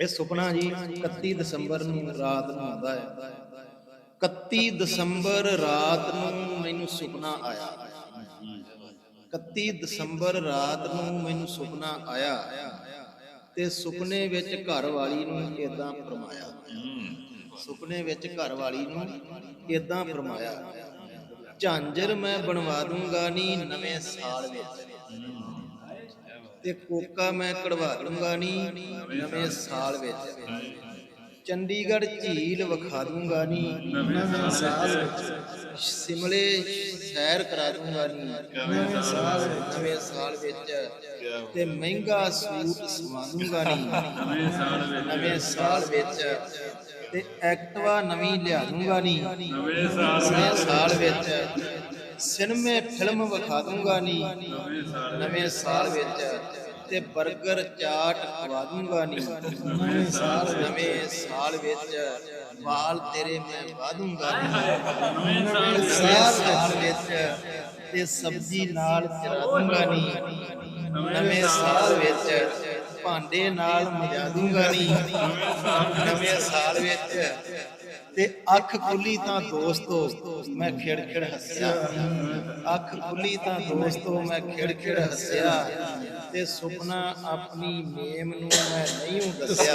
ਇਹ ਸੁਪਨਾ ਜੀ 31 ਦਸੰਬਰ ਨੂੰ ਰਾਤ ਨੂੰ ਆਉਂਦਾ ਹੈ। 31 ਦਸੰਬਰ ਰਾਤ ਨੂੰ ਮੈਨੂੰ ਸੁਪਨਾ ਆਇਆ। 31 ਦਸੰਬਰ ਰਾਤ ਨੂੰ ਮੈਨੂੰ ਸੁਪਨਾ ਆਇਆ ਤੇ ਸੁਪਨੇ ਵਿੱਚ ਘਰ ਵਾਲੀ ਨੂੰ ਇਦਾਂ ਫਰਮਾਇਆ। ਸੁਪਨੇ ਵਿੱਚ ਘਰ ਵਾਲੀ ਨੂੰ ਇਦਾਂ ਫਰਮਾਇਆ, ਝਾਂਜਰ ਮੈਂ ਬਣਵਾ ਦੂੰਗਾ ਨੀ ਨਵੇਂ ਸਾਲ ਵਿੱਚ। ਤੇ ਕੋਕਾ ਮੈਂ ਕਢਵਾ ਦੂੰਗਾ ਨੀ ਨਵੇਂ ਸਾਲ ਵਿੱਚ। ਚੰਡੀਗੜ੍ਹ ਝੀਲ ਵਿਖਾ ਦੂੰਗਾ ਨੀ ਨਵੇਂ ਸਾਲ ਵਿੱਚ। ਸਿਮਲੇ ਸੈਰ ਕਰਾ ਦੂੰਗਾ ਨੀ ਨਵੇਂ ਸਾਲ ਵਿੱਚ। ਨਵੇਂ ਸਾਲ ਵਿੱਚ। ਤੇ ਮਹਿੰਗਾ ਸੂਟ ਸਵਾ ਦੂੰਗਾ ਨੀ ਨਵੇਂ ਸਾਲ ਵਿੱਚ। ਨਵੇਂ ਸਾਲ ਵਿੱਚ। ਤੇ ਐਕਟਿਵਾ ਨਵੀਂ ਲਿਆ ਦੂੰਗਾ ਨੀ ਨਵੇਂ ਸਾਲ ਨਵੇਂ ਸਾਲ ਵਿੱਚ। ਸਿਨੇਮੇ ਫਿਲਮ ਵਿਖਾ ਦੂੰਗਾ ਨੀ। ਨਵੇਂ ਸਾਲ ਵਿੱਚ ਤੇ 버ਗਰ ਚਾਟ ਖਵਾ ਦੂੰਗਾ ਨੀ। ਨਵੇਂ ਸਾਲ ਨਵੇਂ ਸਾਲ ਵਿੱਚ ਵਾਲ ਤੇਰੇ ਮੈਂ ਵਾਦੂੰਗਾ ਨੀ। ਨਵੇਂ ਸਾਲ ਵਿੱਚ। ਤੇ ਸਬਜ਼ੀ ਨਾਲ ਚਰਾ ਦੂੰਗਾ ਨੀ। ਨਵੇਂ ਸਾਲ ਵਿੱਚ ਭਾਂਡੇ ਨਾਲ ਮਜਾ ਦੂੰਗਾ ਨੀ ਨਵੇਂ ਸਾਲ ਵਿੱਚ। ਤੇ ਅੱਖ ਖੁੱਲੀ ਤਾਂ ਦੋਸਤੋ, ਮੈਂ ਖਿੜ ਖਿੜ ਹੱਸਿਆ। ਅੱਖ ਖੁੱਲੀ ਤਾਂ ਦੋਸਤੋ, ਮੈਂ ਖਿੜ ਖਿੜ ਹੱਸਿਆ। ਤੇ ਸੁਪਨਾ ਆਪਣੀ ਮੇਮ ਨੂੰ ਮੈਂ ਨਹੀਂ ਦੱਸਿਆ।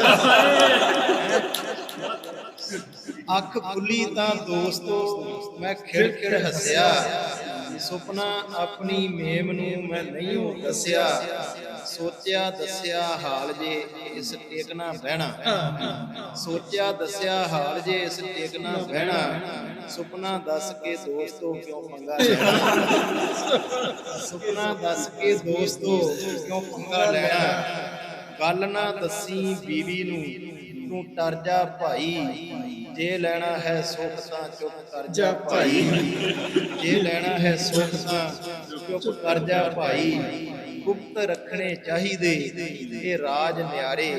ਅੱਖ ਖੁੱਲੀ ਤਾਂ ਦੋਸਤੋ, ਮੈਂ ਖਿੜ ਖਿੜ ਹੱਸਿਆ। ਸੁਪਨਾ ਆਪਣੀ ਮੇਮ ਨੂੰ ਮੈਂ ਨਹੀਂ ਓ ਦੱਸਿਆ, ਸੋਚਿਆ ਦੱਸਿਆ ਹਾਲ ਜੇ ਇਸ ਟੇਕਣਾ ਬਹਿਣਾ। ਸੋਚਿਆ ਦੱਸਿਆ ਹਾਲ ਜੇ ਇਸ ਟੇਕਣਾ ਬਹਿਣਾ, ਸੁਪਨਾ ਦੱਸ ਕੇ ਦੋਸਤੋ ਕਿਉਂ ਪੰਗਾ ਲੈਣਾ? ਸੁਪਨਾ ਦੱਸ ਕੇ ਦੋਸਤੋ ਕਿਉਂ ਪੰਗਾ ਲੈਣਾ? ਗੱਲ ਨਾ ਦੱਸੀ ਬੀਵੀ ਨੂੰ, ਤੂੰ ਟਰ ਜਾ ਭਾਈ। ਜੇ ਲੈਣਾ ਹੈ ਸੁੱਖ ਤਾਂ ਚੁੱਪ ਕਰ ਜਾ ਭਾਈ। ਜੇ ਲੈਣਾ ਹੈ ਸੁੱਖ ਤਾਂ ਚੁੱਪ ਕਰ ਜਾ ਭਾਈ। ਗੁਪਤ ਰੱਖਣੇ ਚਾਹੀਦੇ। ਇਹ ਰਾਜ ਨਿਆਰੇ।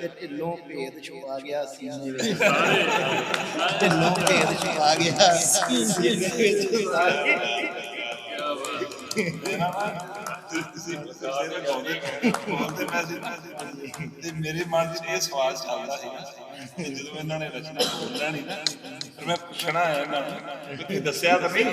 ਤੇ ਢਿੱਲੋਂ ਭੇਦ ਛੁਪਾ ਗਿਆ ਸੀਨੇ ਵਿੱਚ ਢਿੱਲੋਂ ਭੇਦ ਛੁਪਾ ਗਿਆ ਸੀਨੇ ਵਿੱਚ ਤੁਸੀਂ ਬਤਾ ਦੇ ਗਾਉਂਦੇ ਗਾਉਂਦੇ ਮੈਂ ਤੇ ਮੇਰੇ ਮਨ 'ਚ ਇਹ ਸਵਾਲ ਚੱਲਦਾ ਸੀ ਜਦੋਂ ਇਹਨਾਂ ਨੇ ਰਚਨਾ ਬੋਲਣਾ ਨਹੀਂ ਨਾ, ਫਿਰ ਮੈਂ ਪੁੱਛਣਾ ਹੈ ਇਹਨਾਂ ਨੂੰ ਤੁਸੀਂ ਦੱਸਿਆ ਤਾਂ ਨਹੀਂ?